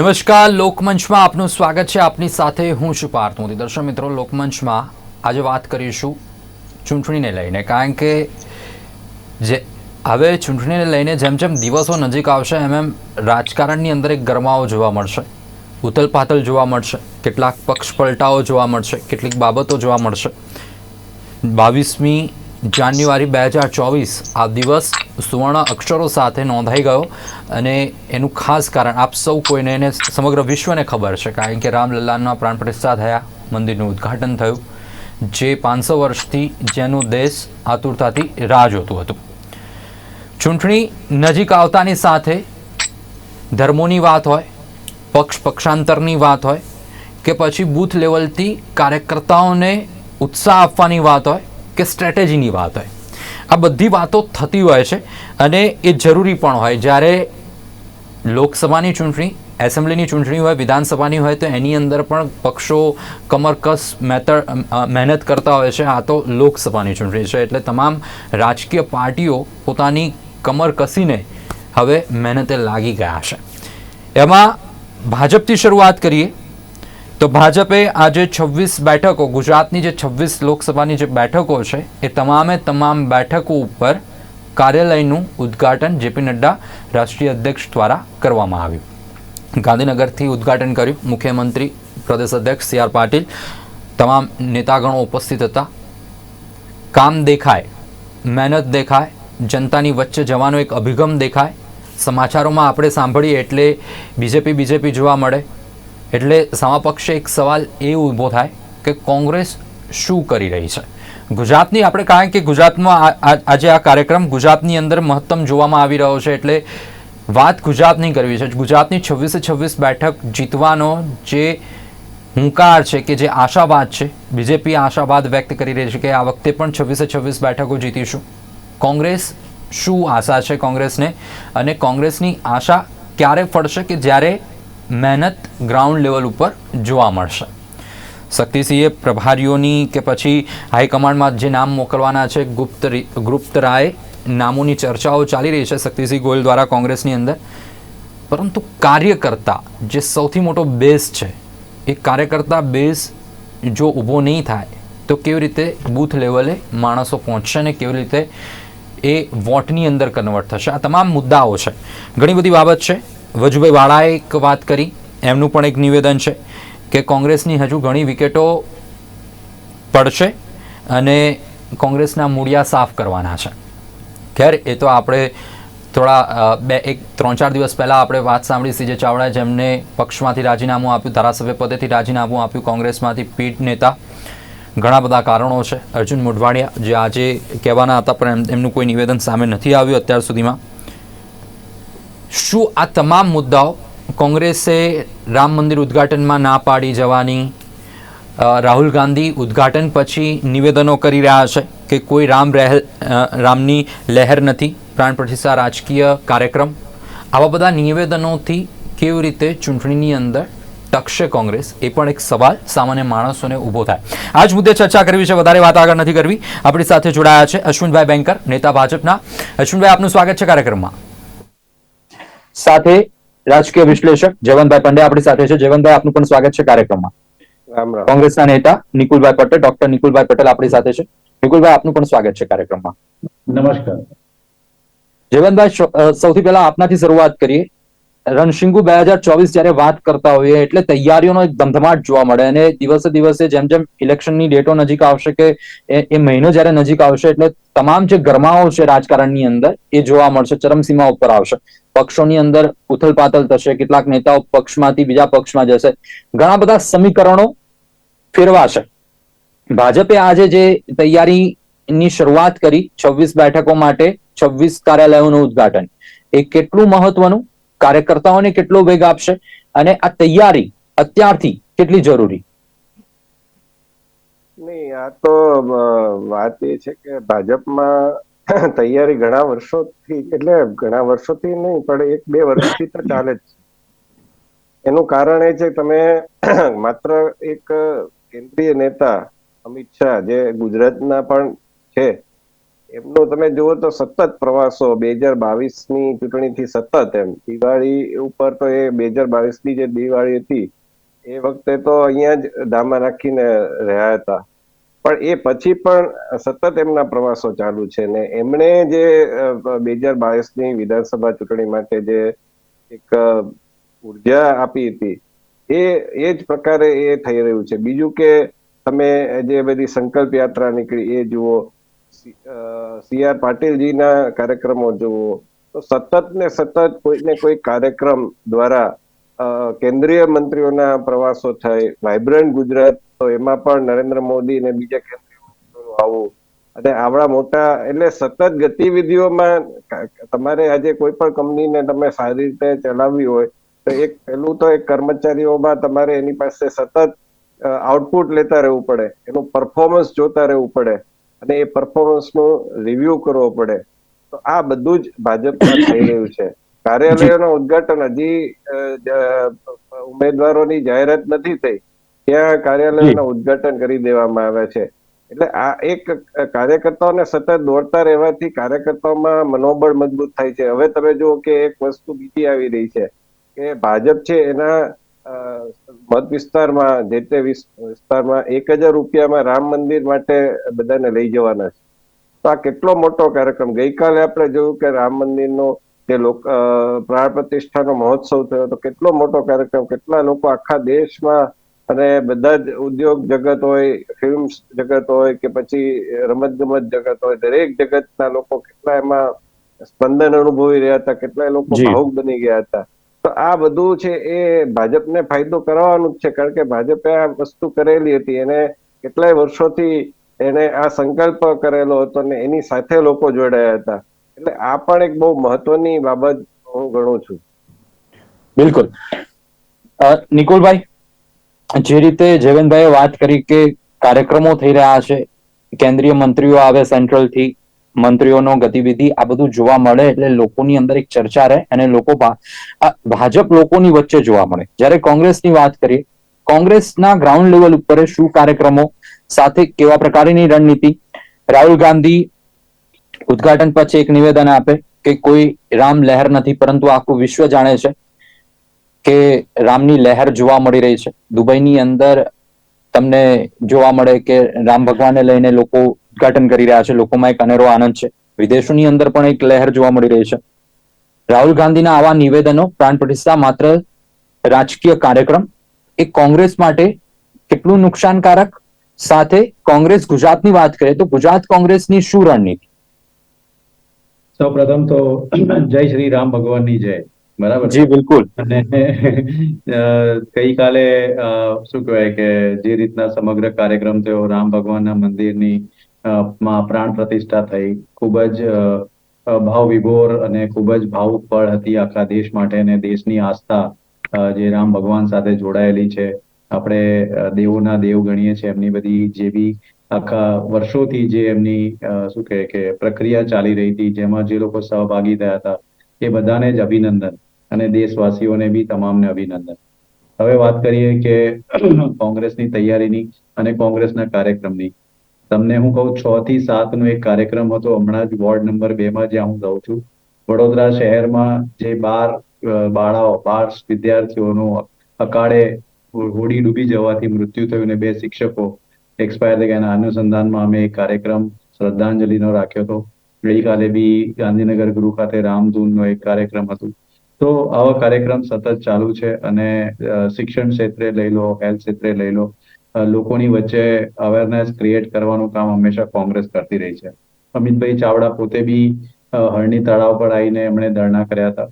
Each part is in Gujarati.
નમસ્કાર, લોકમંચમાં આપનું સ્વાગત છે. આપની સાથે હું છું પાર્થ મોદી. દર્શક મિત્રો, લોકમંચમાં આજે વાત કરીશું ચૂંટણીને લઈને. કારણ કે જે હવે ચૂંટણીને લઈને જેમ જેમ દિવસો નજીક આવશે, એમ એમ રાજકારણની અંદર એક ગરમાવો જોવા મળશે. ઉથલપાથલ જોવા મળશે. કેટલાક પક્ષ પલટાઓ જોવા મળશે. કેટલીક બાબતો જોવા મળશે. બાવીસમી જાન્યુઆરી બે હજાર ચોવીસ આ દિવસ સુવર્ણ અક્ષરો સાથે નોંધાઈ ગયો અને એનું ખાસ કારણ આપ સૌ કોઈને એને સમગ્ર વિશ્વને ખબર છે, કારણ કે રામલલ્લાના પ્રાણ પ્રતિષ્ઠા થયા, મંદિરનું ઉદ્ઘાટન થયું, જે પાંચસો વર્ષથી જેનું દેશ આતુરતાથી રાહ જોતું હતું. ચૂંટણી નજીક આવતાની સાથે ધર્મોની વાત હોય, પક્ષ પક્ષાંતરની વાત હોય, કે પછી બૂથ લેવલથી કાર્યકર્તાઓને ઉત્સાહ આપવાની વાત હોય કે સ્ટ્રેટેજીની વાત હોય. આ બધી વાતો થતી હોય છે અને એ જરૂરી પણ હોય. જ્યારે લોકસભાની ચૂંટણી, એસેમ્બલીની ચૂંટણી હોય, વિધાનસભાની હોય, તો એની અંદર પણ પક્ષો કમરકસ મેથડ મહેનત કરતા હોય છે. આ તો લોકસભાની ચૂંટણી છે. એટલે તમામ રાજકીય પાર્ટીઓ પોતાની કમર કસીને હવે મહેનતે લાગી ગયા છે. એમાં ભાજપથી શરૂઆત કરીએ. તો ભાજપે આજે છવ્વીસ બેઠકો, ગુજરાતની જે છવ્વીસ લોકસભાની જે બેઠકો છે, એ તમામે તમામ બેઠકો ઉપર કાર્યાલયનું ઉદ્ઘાટન જેપી નડ્ડા રાષ્ટ્રીય અધ્યક્ષ દ્વારા કરવામાં આવ્યું. ગાંધીનગરથી ઉદ્ઘાટન કર્યું મુખ્યમંત્રી, પ્રદેશ અધ્યક્ષ સી આર પાટીલ. તમામ નેતાગણો ઉપસ્થિત હતા. કામ દેખાય, મહેનત દેખાય, જનતાની વચ્ચે જવાનો એક અભિગમ દેખાય. સમાચારોમાં આપણે સાંભળીએ એટલે બીજેપી બીજેપી જોવા મળે. એટલે સામાપક્ષે એક સવાલ એ ઊભો થાય કે કોંગ્રેસ શું કરી રહી છે? ગુજરાતની આપણે કારણ કે ગુજરાતમાં આજે આ કાર્યક્રમ ગુજરાતની અંદર મહત્તમ જોવામાં આવી રહ્યો છે એટલે વાત ગુજરાતની કરવી છે. ગુજરાતની છવ્વીસે છવ્વીસ બેઠક જીતવાનો જે હુંકાર છે કે જે આશાવાદ છે, બીજેપી આશાવાદ વ્યક્ત કરી રહી છે કે આ વખતે પણ છવ્વીસે છવ્વીસ બેઠકો જીતીશું. કોંગ્રેસ શું આશા છે કોંગ્રેસને? અને કોંગ્રેસની આશા ક્યારે ફળશે કે જ્યારે મહેનત ગ્રાઉન્ડ લેવલ ઉપર જોવા મળશે. શક્તિસિંહે પ્રભારીઓની કે પછી હાઈકમાન્ડમાં જે નામ મોકલવાના છે, ગુપ્ત ગુપ્ત રાય નામોની ચર્ચાઓ ચાલી રહી છે શક્તિસિંહ ગોયલ દ્વારા કોંગ્રેસની અંદર. પરંતુ કાર્યકર્તા જે સૌથી મોટો બેઝ છે, એ કાર્યકર્તા બેઝ જો ઊભો નહીં થાય, તો કેવી રીતે બૂથ લેવલે માણસો પહોંચશે અને કેવી રીતે એ વોટની અંદર કન્વર્ટ થશે? આ તમામ મુદ્દાઓ છે. ઘણી બધી બાબત છે. વજુભાઈ વાળાએ એક વાત કરી, એમનું પણ એક નિવેદન છે કે કોંગ્રેસની હજુ ઘણી વિકેટો પડશે અને કોંગ્રેસના મૂળિયા સાફ કરવાના છે. ખેર, એ તો આપણે થોડા બે, એક, ત્રણ, ચાર દિવસ પહેલાં આપણે વાત સાંભળી સીજે ચાવડા જેમને પક્ષમાંથી રાજીનામું આપ્યું, ધારાસભ્ય પદેથી રાજીનામું આપ્યું કોંગ્રેસમાંથી પીઢ નેતા. ઘણા બધા કારણો છે. અર્જુન મોઢવાડિયા જે આજે કહેવાના હતા, પણ એમનું કોઈ નિવેદન સામે નથી આવ્યું અત્યાર સુધીમાં. શું આ તમામ મુદ્દાઓ કોંગ્રેસે રામ મંદિર ઉદ્ઘાટનમાં ના પાડી જવાની? રાહુલ ગાંધી ઉદ્ઘાટન પછી નિવેદનો કરી રહ્યા છે કે કોઈ રામ રહેલ રામની લહેર નથી, પ્રાણ પ્રતિષ્ઠા રાજકીય કાર્યક્રમ. આવા બધા નિવેદનોથી કેવી રીતે ચૂંટણીની અંદર ટકશે કોંગ્રેસ? એ પણ એક સવાલ સામાન્ય માણસોને ઊભો થાય. આ જ મુદ્દે ચર્ચા કરવી છે, વધારે વાત આગળ નથી કરવી. આપણી સાથે જોડાયા છે અશ્વિનભાઈ બેંકર નેતા ભાજપના. અશ્વિનભાઈ, આપનું સ્વાગત છે કાર્યક્રમમાં. સાથે રાજકીય વિશ્લેષક જવનભાઈ પંડ્યા આપણી સાથે છે. જયવંતભાઈ આપનું પણ સ્વાગત છે કાર્યક્રમમાં. રામ રામ. કોંગ્રેસના નેતા નિકુલભાઈ પટેલ ડોક્ટર નિકુલભાઈ પટેલ આપણી સાથે છે. નિકુલભાઈ આપનું પણ સ્વાગત છે કાર્યક્રમમાં. નમસ્કાર. જયવંતભાઈ સૌથી પહેલા આપનાથી શરૂઆત કરીએ. રણશિંગુ બે હજાર ચોવીસ જયારે વાત કરતા હોઈએ એટલે તૈયારીઓનો એક ધમધમાટ જોવા મળે અને દિવસે દિવસે જેમ જેમ ઇલેક્શનની ડેટો નજીક આવશે કે એ મહિનો જ્યારે નજીક આવશે એટલે તમામ જે ગરમાઓ છે રાજકારણની અંદર એ જોવા મળશે, ચરમસીમા ઉપર આવશે. પક્ષોની અંદર ઉથલપાથલ થશે, કેટલાક નેતાઓ પક્ષમાંથી બીજા પક્ષમાં જશે. ઘણા બધા સમીકરણો ફેરવાશે. ભાજપે આજે જે તૈયારીની શરૂઆત કરી, છવ્વીસ બેઠકો માટે છવ્વીસ કાર્યાલયોનું ઉદ્ઘાટન. એ કેટલું મહત્વનું? કાર્યકર્તાઓને કેટલો વેગ આપશે અને આ તૈયારી અત્યારથી કેટલી જરૂરી? નહીં, આ તો વાત એ છે કે ભાજપમાં તૈયારી ઘણા વર્ષોથી, એટલે ઘણા વર્ષોથી નહીં, પણ એક બે વર્ષથી તો ચાલે જ એનું કારણ એ છે, તમે માત્ર એક કેન્દ્રીય નેતા અમિત શાહ, જે ગુજરાતના પણ છે એમનો તમે જુઓ તો સતત પ્રવાસો, બે હજાર બાવીસની ચૂંટણીથી સતત એમ. દિવાળી ઉપર તો એ બે હજાર બાવીસની જે દિવાળી હતી, એ વખતે તો અહીંયા જ ધામા રાખીને રહ્યા હતા. પણ એ પછી પણ સતત એમના પ્રવાસો ચાલુ છે ને એમણે જે બે હજાર બાવીસની વિધાનસભા ચૂંટણી માટે જે એક ઊર્જા આપી હતી, એ એ જ પ્રકારે એ થઈ રહ્યું છે. બીજું કે તમે જે બધી સંકલ્પ યાત્રા નીકળી એ જુઓ સી આર પાટીલજીના કાર્યક્રમો જુઓ, તો સતત ને સતત કોઈ ને કોઈ કાર્યક્રમ દ્વારા કેન્દ્રીય મંત્રીઓના પ્રવાસો થાય વાઇબ્રન્ટ ગુજરાત, તો એમાં પણ નરેન્દ્ર મોદી અને બીજા કેન્દ્રીય મંત્રીઓનું આવું. અને આવડા મોટા, એટલે સતત ગતિવિધિઓમાં તમારે આજે કોઈ પણ કંપનીને તમે સારી રીતે ચલાવવી હોય, તો એક પહેલું તો એક કર્મચારીઓમાં તમારે એની પાસે સતત આઉટપુટ લેતા રહેવું પડે, એનું પરફોર્મન્સ જોતા રહેવું પડે. અને એ પરફોર્મન્સનો રિવ્યુ કરવો પડે. તો આ બધું જ ભાજપમાં થઈ રહ્યું છે. કાર્યાલયોનું ઉદ્ઘાટન હજી ઉમેદવારોની જાહેરાત નથી થઈ. ત્યાં કાર્યાલયોના ઉદ્ઘાટન કરી દેવામાં આવે છે. એટલે આ એક કાર્યકર્તાઓને સતત દોડતા રહેવાથી કાર્યકર્તાઓમાં મનોબળ મજબૂત થાય છે. હવે તમે જુઓ કે એક વસ્તુ બીજી આવી રહી છે કે ભાજપ છે એના મત વિસ્તારમાં જે તે વિસ્તારમાં એક હજાર રૂપિયામાં રામ મંદિર માટે બધાને લઈ જવાના છે. તો આ કેટલો મોટો કાર્યક્રમ? ગઈકાલે આપણે જોયું કે રામ મંદિરનો જે લોક પ્રાણ પ્રતિષ્ઠાનો મહોત્સવ થયો તો કેટલો મોટો કાર્યક્રમ? કેટલા લોકો આખા દેશમાં અને બધા જ ઉદ્યોગ જગત હોય ફિલ્મ જગત હોય કે પછી રમત ગમત જગત હોય દરેક જગતના લોકો કેટલા એમાં સ્પંદન અનુભવી રહ્યા હતા કેટલાય લોકો. ભાવુક બની ગયા હતા. તો આ બધું છે એ ભાજપને ફાયદો કરવાનું જ છે, કારણ કે ભાજપે આ વસ્તુ કરેલી હતી. એને કેટલાય વર્ષોથી એને આ સંકલ્પ કરેલો હતો ને એની સાથે લોકો જોડાયા હતા. એટલે આ પણ એક બહુ મહત્વની બાબત હું ગણું છું. બિલકુલ. નિકુલભાઈ, જે રીતે જયવંતભાઈએ વાત કરી કે કાર્યક્રમો થઈ રહ્યા છે, કેન્દ્રીય મંત્રીઓ આવે સેન્ટ્રલથી મંત્રીઓનો ગતિવિધિ આ બધું જોવા મળે એટલે લોકોની અંદર એક ચર્ચા રહે અને લોકો ભાજપ લોકોની વચ્ચે જોવા મળે. જ્યારે કોંગ્રેસની વાત કરીએ, કોંગ્રેસના ગ્રાઉન્ડ લેવલ ઉપર શું કાર્યક્રમો સાથે કેવા પ્રકારની રણનીતિ? રાહુલ ગાંધી ઉદઘાટન પછી એક નિવેદન આપે કે કોઈ રામ લહેર નથી, પરંતુ આખું વિશ્વ જાણે છે કે રામની લહેર જોવા મળી રહી છે. દુબઈની અંદર તમને જોવા મળે કે રામ ભગવાનને લઈને લોકો ઉદઘાટન કરી રહ્યા છે. લોકોમાં એક અનેરો આનંદ છે. વિદેશોની અંદર પણ એક લહેર જોવા મળી રહી છે. રાહુલ ગાંધીના આવા નિવેદનો પ્રાણ પ્રતિષ્ઠા માત્ર રાજકીય કાર્યક્રમ એ કોંગ્રેસ માટે કેટલું નુકસાનકારક? સાથે કોંગ્રેસ ગુજરાતની વાત કરીએ તો ગુજરાત કોંગ્રેસની શું રણનીતિ? સૌ પ્રથમ તો જય શ્રી રામ ભગવાનની જય. બરાબર? જી બિલકુલ. અને ગઈકાલે શું કહેવાય કે જે રીતના સમગ્ર કાર્યક્રમ થયો રામ ભગવાનના મંદિરની માં પ્રાણ પ્રતિષ્ઠા થઈ. ખૂબ જ ભાવ વિભોર અને ખૂબ જ ભાવુક પળ હતી આખા દેશ માટે અને દેશની આસ્થા જે રામ ભગવાન સાથે જોડાયેલી છે. આપણે દેવોના દેવ ગણીએ છીએ. એમની બધી જે બી આખા વર્ષોથી જે એમની શું કહે કે, પ્રક્રિયા ચાલી રહી હતી, જેમાં જે લોકો સહભાગી થયા હતા, એ બધાને જ અભિનંદન અને દેશવાસીઓને બી તમામને અભિનંદન. હવે વાત કરીએ કે કોંગ્રેસની તૈયારીની અને કોંગ્રેસના કાર્યક્રમની. તમને હું કહું, છ થી સાત નો એક કાર્યક્રમ હતો. હમણાં જ વોર્ડ નંબર બે માં જ્યાં હું જાઉં છું. વડોદરા શહેરમાં જે બાર બાળાઓ, બાર વિદ્યાર્થીઓનું અકાળે હોડી ડૂબી જવાથી મૃત્યુ થયું અને બે શિક્ષકો એક્સપાયર થઈ ગયા. એના અનુસંધાનમાં અમે એક કાર્યક્રમ શ્રદ્ધાંજલિનો રાખ્યો હતો. ગઈકાલે બી ગાંધીનગર ગૃહ ખાતે રામધૂનનો એક કાર્યક્રમ હતો. તો આવા કાર્યક્રમ સતત ચાલુ છે અને શિક્ષણ ક્ષેત્રે લઈ લો, હેલ્થ ક્ષેત્રે લઈ લો. લોકોની વચ્ચે અવેરનેસ ક્રિએટ કરવાનું કામ હંમેશા કોંગ્રેસ કરતી રહી છે. અમિતભાઈ ચાવડા પોતે બી હરણી તળાવ પર આવીને એમણે ધરણા કર્યા હતા.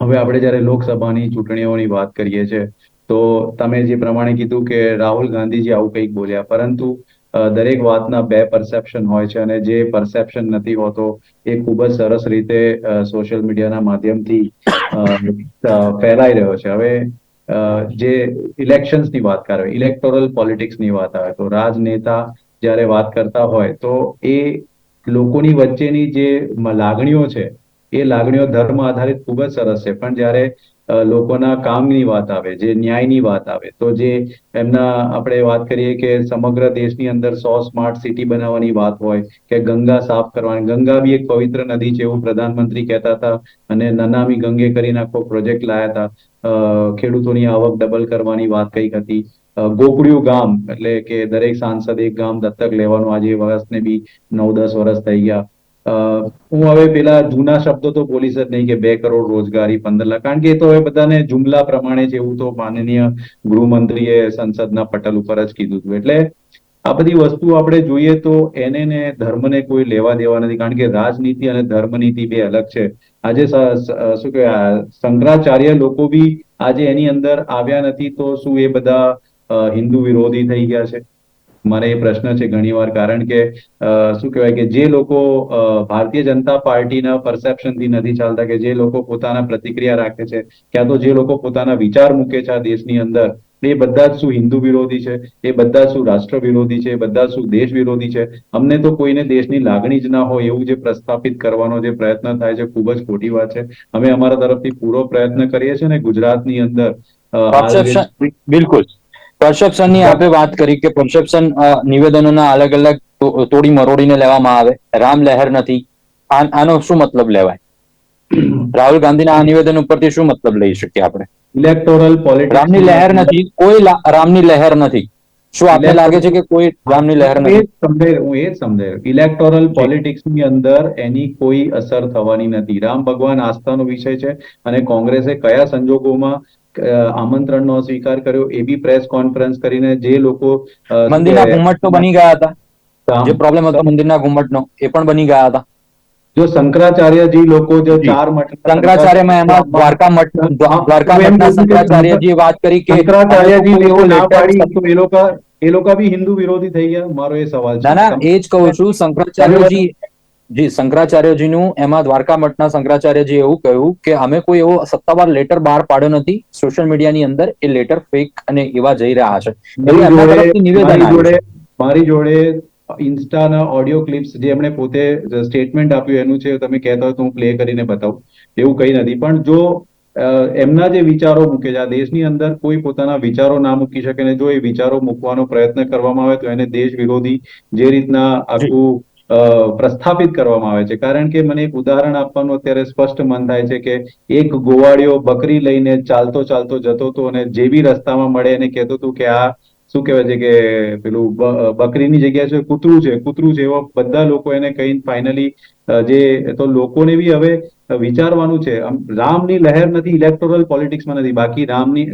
હવે આપણે જ્યારે લોકસભાની ચૂંટણીઓની વાત કરીએ છીએ, તો તમે જે પ્રમાણે કીધું કે રાહુલ ગાંધીજી આવું કંઈક બોલ્યા, પરંતુ દરેક વાતના બે પરસેપ્શન હોય છે અને જે પરસેપ્શન નથી હોતો એ ખૂબ જ સરસ રીતે સોશિયલ મીડિયાના માધ્યમથી ફેલાઈ રહ્યો છે. હવે જે ઇલેક્શન્સની વાત કરે ઇલેક્ટોરલ પોલિટિક્સની વાત આવે, તો રાજનેતા જ્યારે વાત કરતા હોય, તો એ લોકોની વચ્ચેની જે લાગણીઓ છે, એ લાગણીઓ ધર્મ આધારિત ખૂબ જ સરસ છે. પણ જ્યારે લોકોના કામની વાત આવે જે ન્યાયની વાત આવે. તો જે એમના આપણે વાત કરીએ કે સમગ્ર દેશની અંદર સો સ્માર્ટ સિટી બનાવવાની વાત હોય કે ગંગા સાફ કરવાની. ગંગા બી એક પવિત્ર નદી છે એવું પ્રધાનમંત્રી કહેતા હતા અને નનામી ગંગે કરીને આખો પ્રોજેક્ટ લાયા હતા. ખેડૂતોની આવક ડબલ કરવાની વાત કંઈક હતી. અ, ગોકળિયું ગામ એટલે કે દરેક સાંસદ એક ગામ દત્તક લેવાનું. આજે વર્ષને બી નવ દસ વર્ષ થઈ ગયા. હું હવે પેલા જૂના શબ્દો તો બોલીશ જ નહીં કે બે કરોડ રોજગારી, પંદર લાખ. કારણ કે એ તો હવે બધાને જુમલા પ્રમાણે છે એવું તો માનનીય ગૃહમંત્રીએ સંસદના પટલ ઉપર જ કીધું હતું. એટલે આ બધી વસ્તુ આપણે જોઈએ તો એને ને ધર્મને કોઈ લેવા દેવા નથી. કારણ કે રાજનીતિ અને ધર્મનીતિ બે અલગ છે. આજે શું કહેવાય, શંકરાચાર્ય લોકો બી આજે એની અંદર આવ્યા નથી તો શું એ બધા હિન્દુ વિરોધી થઈ ગયા છે? મારે એ પ્રશ્ન છે ઘણીવાર કારણ કે શું કહેવાય કે જે લોકો ભારતીય જનતા પાર્ટીના perception થી નથી ચાલતા કે જે લોકો પોતાના પ્રતિક્રિયા રાખે છે ક્યાં તો જે લોકો પોતાના વિચાર મૂકે છે આ દેશની અંદર એ બધા જ શું હિન્દુ વિરોધી છે એ બધા શું રાષ્ટ્ર વિરોધી છે એ બધા શું દેશ વિરોધી છે અમને તો કોઈને દેશની લાગણી જ ના હોય એવું જે પ્રસ્થાપિત કરવાનો જે પ્રયત્ન થાય છે ખૂબ જ ખોટી વાત છે. અમે અમારા તરફથી પૂરો પ્રયત્ન કરીએ છીએ ને ગુજરાતની અંદર બિલકુલ. પરસેપ્શનની આપણે વાત કરી કે પરસેપ્શન નિવેદનોના અલગ અલગ તોડી મરોડીને લેવામાં આવે. રામ લહેર નથી. આનો શું મતલબ લેવાય? રાહુલ ગાંધીના આ નિવેદન ઉપરથી શું મતલબ લઈ શકીએ આપણે? ઇલેક્ટોરલ પોલિટિક્સ રામની લહેર નથી. કોઈ રામની લહેર નથી. શું આપને લાગે છે કે કોઈ રામની લહેર નથી? સમજાય હું એ સમજાય. ઇલેક્ટોરલ પોલિટિક્સની અંદર એની કોઈ અસર થવાની નથી. રામ ભગવાન આસ્થાનો વિષય છે અને કોંગ્રેસે કયા સંજોગોમાં આમંત્રણનો સ્વીકાર કર્યો. એ બી પ્રેસ કોન્ફરન્સ કરીને જે લોકો મંદિરના ઘુમ્મટ તો બની ગયા હતા. જે પ્રોબ્લેમ હતો મંદિરના ઘુમ્મટનો એ પણ બની ગયા હતા. જો શંકરાચાર્યજી લોકો જે ચાર મઠ શંકરાચાર્યમાં એમાં દ્વારકા મઠ દ્વારકા મઠના શંકરાચાર્યજી વાત કરી કે શંકરાચાર્યજી એવો પાડી. એ લોકો એ લોકો બી હિન્દુ વિરોધી થઈ ગયા. મારો એ સવાલ છે. ના ના એ જ કહું છું શંકરાચાર્યજી જી શંકરાચાર્યજીનું એમાં દ્વારકા મઠના શંકરાચાર્યજી એવું કહ્યું કે અમે કોઈ એવો સત્તાવાર લેટર બહાર પાડ્યો નથી. સોશિયલ મીડિયાની અંદર એ લેટર ફેક અને એવા જઈ રહ્યા છે. મારી જોડે ઇન્સ્ટાના ઓડિયો ક્લિપ્સ જે એમણે પોતે સ્ટેટમેન્ટ આપ્યું એનું છે તમે કહેતા હોય તો હું પ્લે કરીને બતાવું. એવું કંઈ નથી. પણ જો એમના જે વિચારો મૂકે છે આ દેશની અંદર કોઈ પોતાના વિચારો ના મૂકી શકે ને જો એ વિચારો મૂકવાનો પ્રયત્ન કરવામાં આવે તો એને દેશ વિરોધી જે રીતના આખું પ્રસ્થાપિત કરવામાં આવે છે. કારણ કે મને એક ઉદાહરણ આપવાનું અત્યારે સ્પષ્ટ મન થાય છે કે એક ગોવાળિયો બકરી લઈને ચાલતો ચાલતો જતો હતો અને જે બી રસ્તામાં મળે એને કહેતો હતું કે આ શું કહેવાય છે કે પેલું બકરીની જગ્યા છે, કૂતરું છે. કૂતરું છે એવા બધા લોકો એને કહીને ફાઇનલી જે, તો લોકોને બી હવે વિચારવાનું છે. રામની લહેર નથી ઇલેક્ટોરલ પોલિટિક્સમાં નથી. બાકી રામની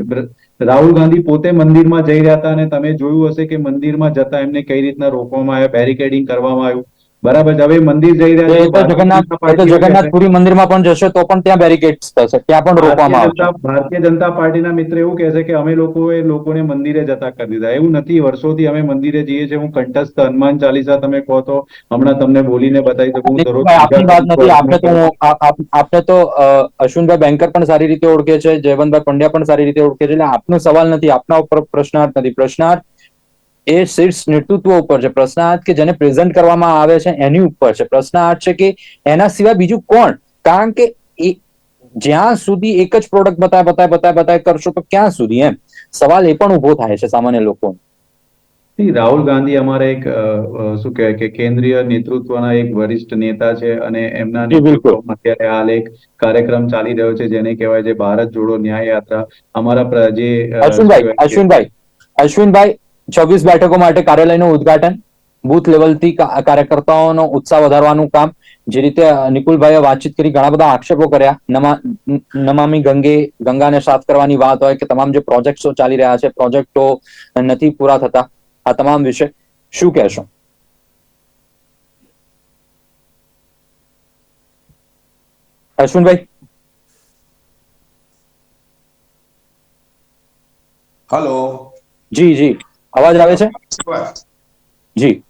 રાહુલ ગાંધી પોતે મંદિરમાં જઈ રહ્યા હતા અને તમે જોયું હશે કે મંદિરમાં જતા એમને કઈ રીતના રોકવામાં આવ્યા બેરિકેડિંગ કરવામાં આવ્યું. બરાબર છે. હવે મંદિર જઈ રહ્યા એ છે તો ભારતીય જગન્નાથ જનતા એ તો પાર્ટી એવું જગન્નાથ કહેશે- પુરી મંદિરમાં પણ જશો તો પણ ત્યાં બેરિકેડ્સ થશે. ત્યાં પણ રોકવામાં ભારતીય આવશે. જનતા ભારતીય જનતા પાર્ટીના મિત્ર એવું કહે છે કે અમે લોકોએ લોકોને મંદિરે જતા કરી દીધા. એવું નથી. વર્ષોથી અમે મંદિરે જઈએ છીએ. હું કંઠસ્થ હનુમાન ચાલીસા તમે કહો તો હમણાં તમને બોલીને બતાવી શકું. હું દરરોજ આપની વાત નથી. આપણે તો અર્ચના હું- આ- આપ- આપને તો અશ્વિનભાઈ બેંકર પણ સારી રીતે ઓળખે છે. જયવંતભાઈ પંડ્યા પણ સારી રીતે ઓળખે છે. એટલે આપનો સવાલ નથી. આપના ઉપર પ્રશ્નાર્થ નથી. પ્રશ્નાર્થ એ શીર્ષ નેતૃત્વ ઉપર છે. પ્રશ્નાર્થ કે જેને પ્રેઝન્ટ કરવામાં આવે છે એની ઉપર છે. પ્રશ્નાર્થ છે કે એના સિવાય બીજું કોણ? કારણ કે એ જ્યાં સુધી એક જ પ્રોડક્ટ બતાય બતાય બતાય બતાય કરશો તો ક્યાં સુધી એમ? સવાલ એ પણ ઊભો થાય છે સામાન્ય લોકો રાહુલ ગાંધી અમારે એક શું કહેવાય કે કેન્દ્રીય નેતૃત્વના એક વરિષ્ઠ નેતા છે અને એમના. અત્યારે હાલ એક કાર્યક્રમ ચાલી રહ્યો છે જેને કહેવાય છે ભારત જોડો ન્યાય યાત્રા. અમારા જે અશ્વિનભાઈ અશ્વિનભાઈ અશ્વિનભાઈ છવ્વીસ બેઠકો માટે કાર્યાલયનું ઉદ્ઘાટન બુથ લેવલથી કાર્યકર્તાઓનો ઉત્સાહ વધારવાનું કામ જે રીતે નિકુલભાઈએ વાતચીત કરી ઘણા બધા આક્ષેપો કર્યા. નમા નમામી ગંગે ગંગાને સાફ કરવાની વાત હોય કે તમામ જે પ્રોજેક્ટો ચાલી રહ્યા છે પ્રોજેક્ટો નથી પૂરા થતા આ તમામ વિશે શું કહેશો? અશ્વિનભાઈ? હલો. જી જી. અવાજ આવે છે? જી.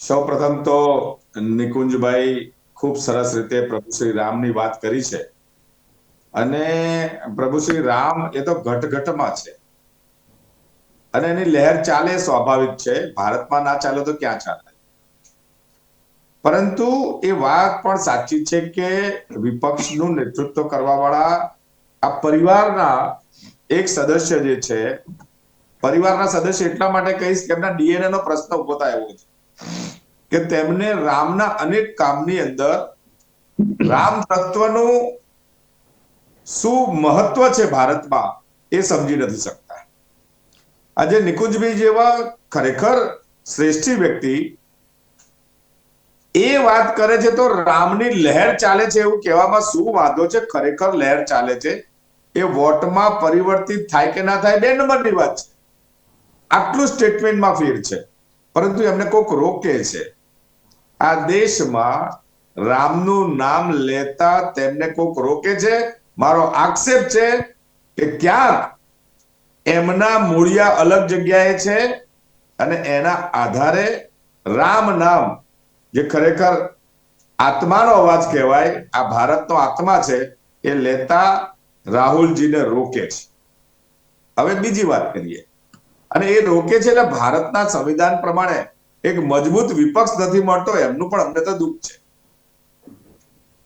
સૌપ્રથમ તો નિકુંજભાઈ ખૂબ સરસ રીતે પ્રભુ શ્રી રામની વાત કરી છે. અને પ્રભુ શ્રી રામ એ તો ઘટ ઘટમાં છે. અને એની લહેર ચાલે સ્વાભાવિક છે. ભારતમાં ના ચાલે તો ક્યાં ચાલે? પરંતુ એ વાત પણ સાચી છે કે વિપક્ષનું નેતૃત્વ કરવા વાળા આ પરિવારના એક સદસ્ય જે છે પરિવારના સદસ્ય એટલા માટે કહીશ કે એમના ડીએનએ નો પ્રશ્ન ઊભો થાય એવો છે. કે તેમને રામના અનેક કામની અંદર રામ તત્વનું શું મહત્વ છે ભારતમાં એ સમજી નથી શકતા. આજે નિકુંજભાઈ જેવા ખરેખર શ્રેષ્ઠી વ્યક્તિ એ વાત કરે છે તો રામની લહેર ચાલે છે એવું કહેવામાં શું વાંધો છે? ખરેખર લહેર ચાલે છે? એ વોટમાં પરિવર્તિત થાય કે ના થાય? બે નંબરની વાત છે. આટલું સ્ટેટમેન્ટમાં ફેર છે. પરંતુ એમને કોક રોકે છે. આ દેશમાં રામનું નામ લેતા તેમને કોક રોકે છે. મારો આક્ષેપ છે કે ક્યાંક એમના મૂળિયા અલગ જગ્યાએ છે અને એના આધારે રામ નામ, જે ખરેખર આત્માનો અવાજ કહેવાય, આ ભારતનો આત્મા છે, એ લેતા રાહુલજીને રોકે છે. હવે બીજી વાત કરીએ. અને એ રોકે છે એટલે ભારતના સંવિધાન પ્રમાણે એક મજબૂત વિપક્ષ નથી મળતો, એમનું પણ અમને તો દુઃખ છે.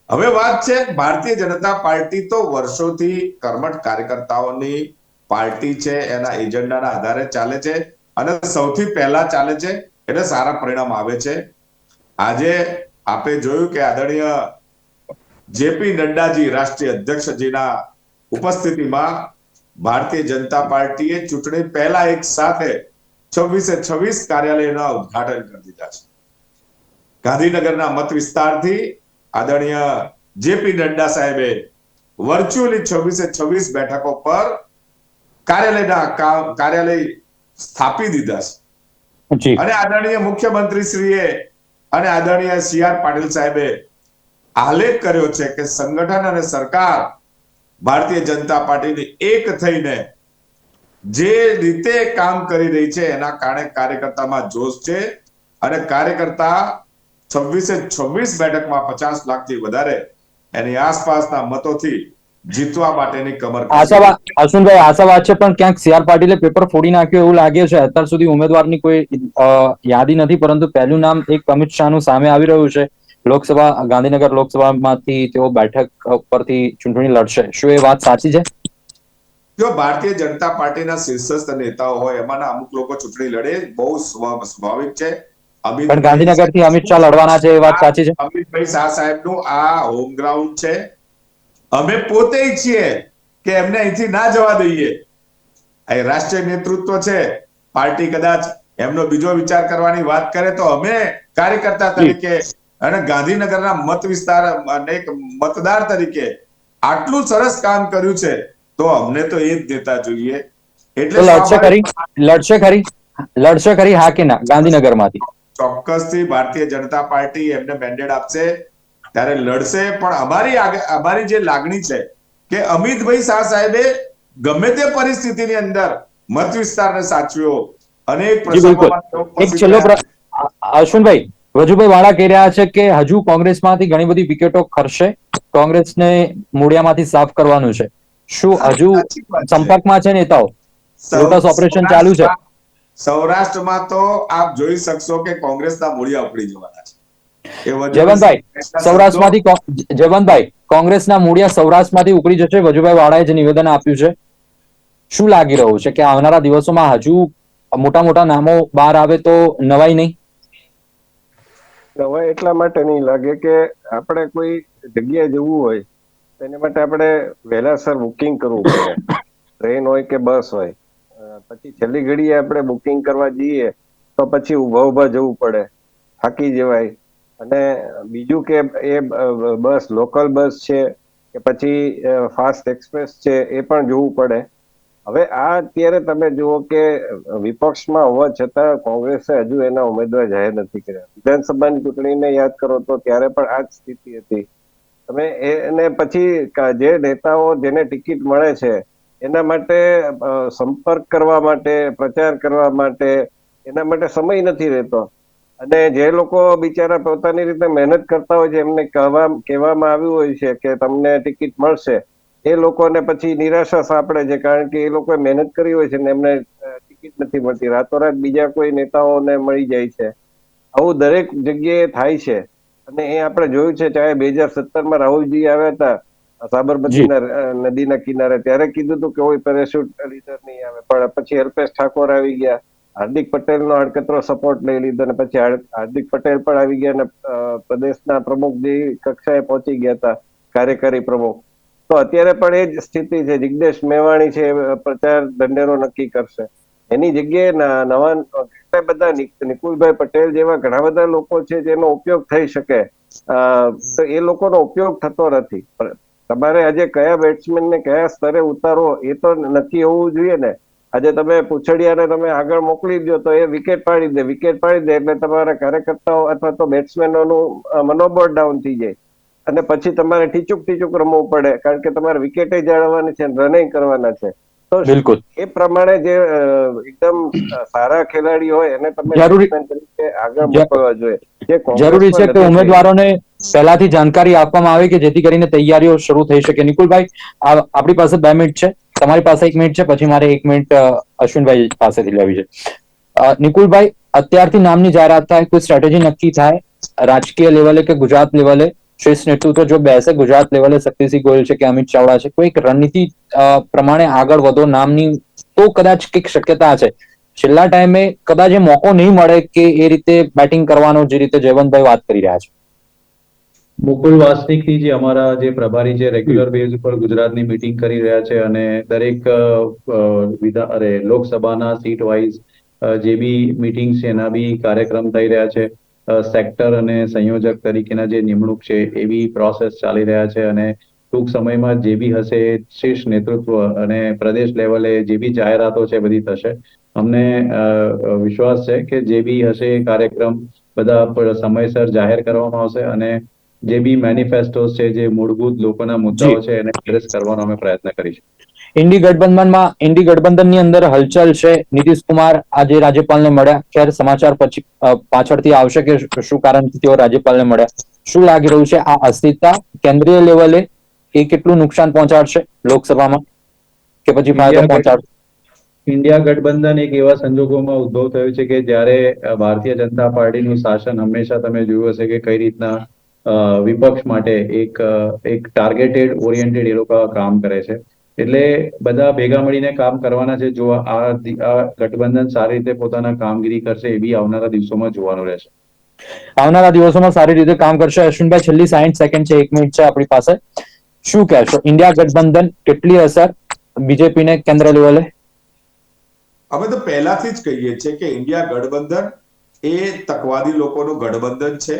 હવે વાત છે, ભારતીય જનતા પાર્ટી તો વર્ષોથી કર્મઠ કાર્યકર્તાઓની પાર્ટી છે, એના એજન્ડાના આધારે ચાલે છે અને સૌથી પહેલા ચાલે છે, એટલે સારા પરિણામ આવે છે. આજે આપે જોયું કે આદરણીય જેપી નડ્ડાજી રાષ્ટ્રીય અધ્યક્ષજીના ઉપસ્થિતિમાં ભારતીય જનતા પાર્ટીએ ચૂંટણી પહેલા એક સાથે છવ્વીસે છવ્વીસ કાર્યાલયના ઉદઘાટન કરી દીધા છે. ગાંધીનગરના મત વિસ્તારથી આદરણીય જેપી નડ્ડા સાહેબે વર્ચ્યુઅલી છવ્વીસે છવ્વીસ બેઠકો પર કાર્યાલયના કામ કાર્યાલય સ્થાપી દીધા છે. અને આદરણીય મુખ્યમંત્રી શ્રીએ અને આદરણીય સી આર પાટીલ સાહેબે આલેખ કર્યો છે કે સંગઠન અને સરકાર ભારતીય જનતા પાર્ટીની એક થઈને જે રીતે કામ કરી રહી છે એના કારણે કાર્યકર્તામાં જોશ છે અને કાર્યકર્તા છવ્વીસે છવ્વીસ બેઠકમાં પચાસ લાખથી વધારે એની આસપાસના મતોથી જીતવા માટેની કમર કસી. આશાવાદ છે પણ ક્યાંક સીઆર પાટીલે પેપર ફોડી નાખ્યું એવું લાગે છે અત્યાર સુધી ઉમેદવારની કોઈ યાદી નથી પરંતુ પહેલું નામ એક અમિત શાહનું સામે આવી રહ્યું છે લોકસભા ગાંધીનગર લોકસભામાંથી તેઓ બેઠક પરથી ચૂંટણી લડશે. શું એ વાત સાચી છે? જો ભારતીય જનતા પાર્ટીના શીર્ષસ્થ નેતાઓ હોય એમાંના અમુક લોકો ચૂંટણી લડે બહુ સ્વાભાવિક છે. પણ ગાંધીનગરથી અમિત શાહ લડવાના છે એ વાત સાચી છે? અમિતભાઈ શાહ સાહેબનું આ હોમ ગ્રાઉન્ડ છે. અમે પોતે છીએ કે એમને અહીંથી ના જવા દઈએ. રાષ્ટ્રીય નેતૃત્વ છે. પાર્ટી કદાચ એમનો બીજો વિચાર કરવાની વાત કરે તો અમે કાર્યકર્તા તરીકે અને ગાંધીનગરના મત વિસ્તાર અને એક મતદાર તરીકે આટલું સરસ કામ કર્યું છે તો અમને તો એ જ નેતા જોઈએ. એટલે લડશે ખરી? લડશે ખરી? લડશે ખરી હા કે ના? ગાંધીનગરમાંથી. ચોક્કસથી ભારતીય જનતા પાર્ટી એમને મેન્ડેટ આપશે. ત્યારે લડશે પણ અમારી અમારી જે લાગણી છે કે અમિતભાઈ શાહ સાહેબે ગમે તે પરિસ્થિતિની અંદર મત વિસ્તારને સાચવ્યો. અને એક છેલ્લો. અશ્વિનભાઈ વજુભાઈ વાળા કહી રહ્યા છે કે હજુ કોંગ્રેસમાંથી ઘણી બધી વિકેટો ખરશે. કોંગ્રેસને મૂળિયામાંથી સાફ કરવાનું છે. શું હજુ. સંપર્કમાં છે નેતાઓ? લોટસ ઓપરેશન ચાલુ છે. સૌરાષ્ટ્રમાં તો આપ જોઈ શકશો કે કોંગ્રેસના મૂળિયા ઉપડી જવાના છે. જયવંતભાઈ સૌરાષ્ટ્રમાંથી જયવંતભાઈ કોંગ્રેસના મૂળિયા સૌરાષ્ટ્રમાંથી ઉપડી જશે. વજુભાઈ વાળાએ જે નિવેદન આપ્યું છે. શું લાગી રહ્યું છે કે આવનારા દિવસોમાં હજુ મોટા મોટા નામો બહાર આવે તો નવાઈ નહીં? હવે એટલા માટે નહીં લાગે કે આપણે કોઈ જગ્યાએ જવું હોય, તેના માટે આપણે વહેલાસર બુકિંગ કરવું પડે. ટ્રેન હોય કે બસ હોય. પછી છેલ્લી ઘડીએ આપણે બુકિંગ કરવા જઈએ, તો પછી ઊભા ઊભા જવું પડે, થાકી જવાય. અને બીજું કે એ બસ, લોકલ બસ છે, કે પછી ફાસ્ટ એક્સપ્રેસ છે, એ પણ જોવું પડે. હવે આ અત્યારે તમે જુઓ કે વિપક્ષમાં હોવા છતાં કોંગ્રેસે હજુ એના ઉમેદવાર જાહેર નથી કર્યા. વિધાનસભાની ચૂંટણીને યાદ કરો તો ત્યારે પણ આ જ સ્થિતિ હતી. તમે એને પછી જે નેતાઓ જેને ટિકિટ મળે છે, એના માટે સંપર્ક કરવા માટે, પ્રચાર કરવા માટે, એના માટે સમય નથી રહેતો. અને જે લોકો બિચારા પોતાની રીતે મહેનત કરતા હોય છે, એમને કહેવા કહેવામાં આવ્યું હોય છે કે તમને ટિકિટ મળશે એ લોકોને પછી નિરાશા સાંપડે છે કારણ કે એ લોકોએ મહેનત કરી હોય છે ને એમને ટિકિટ નથી મળતી. રાતોરાત બીજા કોઈ નેતાઓને મળી જાય છે. આવું દરેક જગ્યાએ થાય છે. અને એ આપણે જોયું છે ચાહે બે હજાર સત્તરમાં રાહુલજી આવ્યા હતા સાબરમતીના નદીના કિનારે ત્યારે કીધું હતું કે કોઈ પેરેશૂટ લીડર નહીં આવે. પણ પછી અલ્પેશ ઠાકોર આવી ગયા. હાર્દિક પટેલનો અડકતરો સપોર્ટ લઈ લીધો અને પછી હાર્દિક પટેલ પણ આવી ગયા અને પ્રદેશના પ્રમુખ જે કક્ષાએ પહોંચી ગયા હતા કાર્યકારી પ્રમુખ. તો અત્યારે પણ એ જ સ્થિતિ છે. જિગ્નેશ મેવાણી છે પ્રચાર દંડેરો નક્કી કરશે. એની જગ્યાએ નવા કેટલા બધા નિકુલભાઈ પટેલ જેવા ઘણા બધા લોકો છે જેનો ઉપયોગ થઈ શકે. તો એ લોકોનો ઉપયોગ થતો નથી. તમારે આજે કયા બેટ્સમેન ને કયા સ્તરે ઉતારવો એ તો નક્કી હોવું જોઈએ ને. આજે તમે પૂછડિયાને તમે આગળ મોકલી દો તો એ વિકેટ પાડી દે, વિકેટ પાડી દે એટલે તમારા કાર્યકર્તાઓ અથવા તો બેટ્સમેનોનું મનોબળ ડાઉન થઈ જાય. અને પછી તમારે ટીચુક ટીચુક રમવું પડે કારણ કે તમારે વિકેટે જાળવવાની છે રનિંગ કરવાના છે. તો બિલકુલ. એ પ્રમાણે જે એકદમ સારા ખેલાડી હોય એને તમે જરૂરી- આગળ મોકલવા જોઈએ. જરૂરી છે કે ઉમેદવારોને પહેલાથી જાણકારી આપવામાં આવે કે જેથી કરીને તૈયારીઓ શરૂ થઈ શકે. નિકુલભાઈ આપણી પાસે બે મિનિટ છે. તમારી પાસે એક મિનિટ છે પછી મારે એક મિનિટ અશ્વિનભાઈ પાસેથી લેવી છે. નિકુલભાઈ અત્યારથી નામની જાહેરાત થાય કોઈ સ્ટ્રેટેજી નક્કી થાય રાજકીય લેવલે કે ગુજરાત લેવલે શીર્ષ નેતૃત્વ જો બેસે, ગુજરાત લેવલે શક્તિસિંહ ગોયલ છે કે અમિત ચાવડા છે કોઈક રણનીતિ પ્રમાણે આગળ વધો નામની તો કદાચ કંઈક શક્યતા છે. છેલ્લા ટાઈમે કદાચ એ મોકો નહીં મળે કે એ રીતે બેટિંગ કરવાનો જે રીતે જયવંતભાઈ વાત કરી રહ્યા છે. મુકુલ વાસનિકથી જે અમારા જે પ્રભારી છે રેગ્યુલર બેઝ ઉપર ગુજરાતની મીટિંગ કરી રહ્યા છે અને દરેક વિધા, અરે, લોકસભાના સીટ વાઇઝ જે બી મીટિંગ છે, એના બી કાર્યક્રમ થઈ રહ્યા છે. સેક્ટર અને સંયોજક તરીકેના જે નિમણૂક છે એવી પ્રોસેસ ચાલી રહ્યા છે અને ટૂંક સમયમાં જે બી હશે શીર્ષ નેતૃત્વ અને પ્રદેશ લેવલે જે બી જાહેરાતો છે બધી થશે. અમને વિશ્વાસ છે કે જે બી હશે એ કાર્યક્રમ બધા સમયસર જાહેર કરવામાં આવશે અને જે બી મેનિફેસ્ટોસ છે જે મૂળભૂત લોકોના મુદ્દાઓ છે એને એડ્રેસ કરવાનો અમે પ્રયત્ન કરીશું. ઇન્ડી ગઠબંધનમાં ઇન્ડી ગઠબંધનની અંદર હલચલ છે. નીતિશ કુમાર આજે રાજ્યપાલને મળ્યા. ખેર સમાચાર પછી પાછળથી આવશે કે શું- કારણથી તેઓ રાજ્યપાલને મળ્યા. શું લાગી રહ્યું છે આ અસ્થિરતા કેન્દ્રીય લેવલે એ કેટલું નુકસાન પહોંચાડશે લોકસભામાં? કે પછી ફાયદો પહોંચાડશે? ઇન્ડિયા ગઠબંધન એક એવા સંજોગોમાં ઉદ્ભવ થયું છે કે જ્યારે ભારતીય જનતા પાર્ટીનું શાસન હંમેશા તમે જોયું હશે કે કઈ રીતના વિપક્ષ માટે એક એક ટાર્ગેટેડ ઓરિએન્ટેડ એ લોકો કામ કરે છે. એટલે બધા ભેગા મળીને કામ કરવાના છે. જો આ ગઠબંધન સારી રીતે પોતાના કામગીરી કરશે એ બી આવનારા દિવસોમાં જોવાનું રહેશે. આવનારા દિવસોમાં સારી રીતે કામ કરશે. અશ્વિનભાઈ છેલ્લી સાઈઠ સેકન્ડ છે એક મિનિટ છે આપણી પાસે. શું કહેશો? ઇન્ડિયા ગઠબંધન કેટલી અસર બીજેપીને કેન્દ્ર લેવલે? અમે તો પહેલાથી જ કહીએ છીએ કે ઇન્ડિયા ગઠબંધન એ તકવાદી લોકોનું ગઠબંધન છે.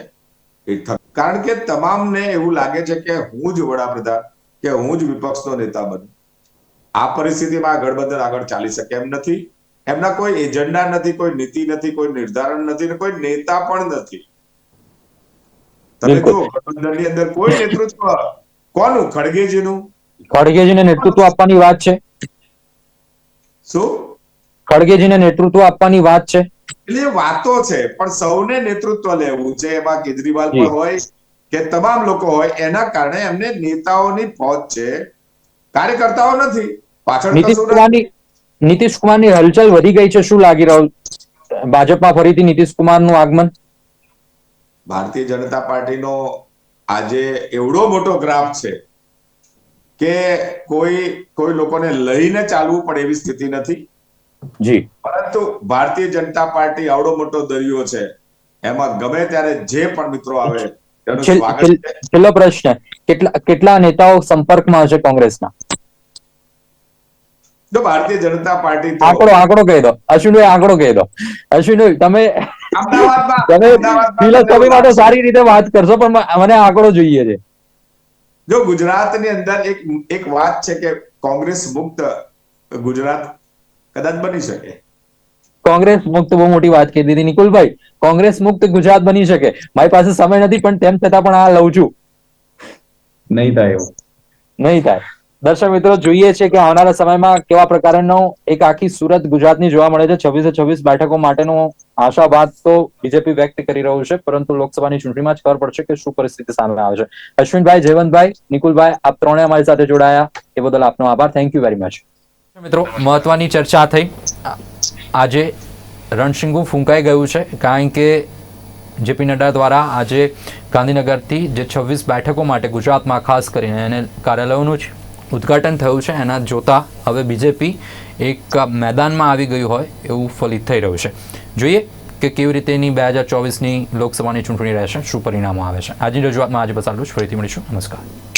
કારણ કે તમામને એવું લાગે છે કે હું જ વડાપ્રધાન કે હું જ વિપક્ષનો નેતા બનું. આ પરિસ્થિતિમાં ગઠબંધન આગળ ચાલી શકે એમ નથી. એમના કોઈ એજન્ડા નથી કોઈ નીતિ નથી કોઈ નિર્ધારણ નથી ને કોઈ નેતા પણ નથી. તમે જો ગઠબંધનની અંદર કોઈ નેતૃત્વ કોનું? ખડગેજીનું? ખડગેજીને નેતૃત્વ આપવાની વાત છે? શું? ખડગેજીને નેતૃત્વ આપવાની વાત છે? એટલે વાતો છે પણ સૌને નેતૃત્વ લેવું છે એમાં કેજરીવાલ પણ હોય કે તમામ લોકો હોય એના કારણે એમને નેતાઓની ફોજ છે. કાર્યકર્તાઓ નથી. નીતિશ. કુમારની નીતિશ કુમારની હલચલ વધી ગઈ છે શું લાગી રહ્યું? ભાજપમાં ફરીથી નીતિશ કુમારનું આગમન? ભારતીય જનતા પાર્ટીનો આજે એવડો મોટો ગ્રાફ છે કે કોઈ કોઈ લોકોને લઈને ચાલવું પડે એવી સ્થિતિ નથી. જી. પરંતુ ભારતીય જનતા પાર્ટી આવડો મોટો દરિયો છે. એમાં ગમે ત્યારે જે પણ મિત્રો આવે છેલ્લો પ્રશ્ન કેટલા કેટલા નેતાઓ સંપર્કમાં હશે કોંગ્રેસના? જો ભારતીય જનતા પાર્ટી આંકડો આંકડો કહી દો. અશ્વિનભાઈ આંકડો કહી દો. અશ્વિનભાઈ તમે તમે ફિલોસોફી માટે સારી રીતે વાત કરશો પણ મને આંકડો જોઈએ છે. જો ગુજરાતની અંદર એક એક વાત છે કે કોંગ્રેસ મુક્ત ગુજરાત કદાચ બની શકે. કોંગ્રેસ મુક્ત બહુ મોટી વાત કહી દીધી નિકુલભાઈ. કોંગ્રેસ મુક્ત ગુજરાત બની શકે. મારી પાસે સમય નથી પણ તેમ છતાં પણ આ લઉં છું. નહીં થાય એવું. નહીં થાય. દર્શક મિત્રો, જોઈએ છે કે આવનારા સમયમાં કેવા પ્રકારનો એક આખી સુરત ગુજરાતની જોવા મળે છે. છવ્વીસે છવ્વીસ બેઠકો માટેનો આશાવાદ તો બીજેપી વ્યક્ત કરી રહ્યું છે, પરંતુ લોકસભાની ચૂંટણીમાં જ ખબર પડશે કે શું પરિસ્થિતિ સામે આવે છે. અશ્વિનભાઈ, જયવંતભાઈ, નિકુલભાઈ, આપ ત્રણે અમારી સાથે જોડાયા. એ બદલ આપનો આભાર. થેન્ક યુ વેરી મચ મિત્રો, મહત્વની ચર્ચા થઈ. આજે રણશિંગુ ફૂંકાઈ ગયું છે, કારણ કે જેપી નડ્ડા દ્વારા આજે ગાંધીનગરથી જે છવ્વીસ બેઠકો માટે ગુજરાતમાં ખાસ કરીને એને કાર્યાલયોનું જ ઉદ્ઘાટન થયું છે. એના જોતા હવે બીજેપી એક મેદાનમાં આવી ગયું હોય એવું ફલિત થઈ રહ્યું છે. જોઈએ કે કેવી રીતે એની બે હજાર ચોવીસની લોકસભાની ચૂંટણી રહેશે, શું પરિણામો આવે છે. આજની રજૂઆતમાં આજે બસ આટલું જ. ફરીથી મળીશું. નમસ્કાર.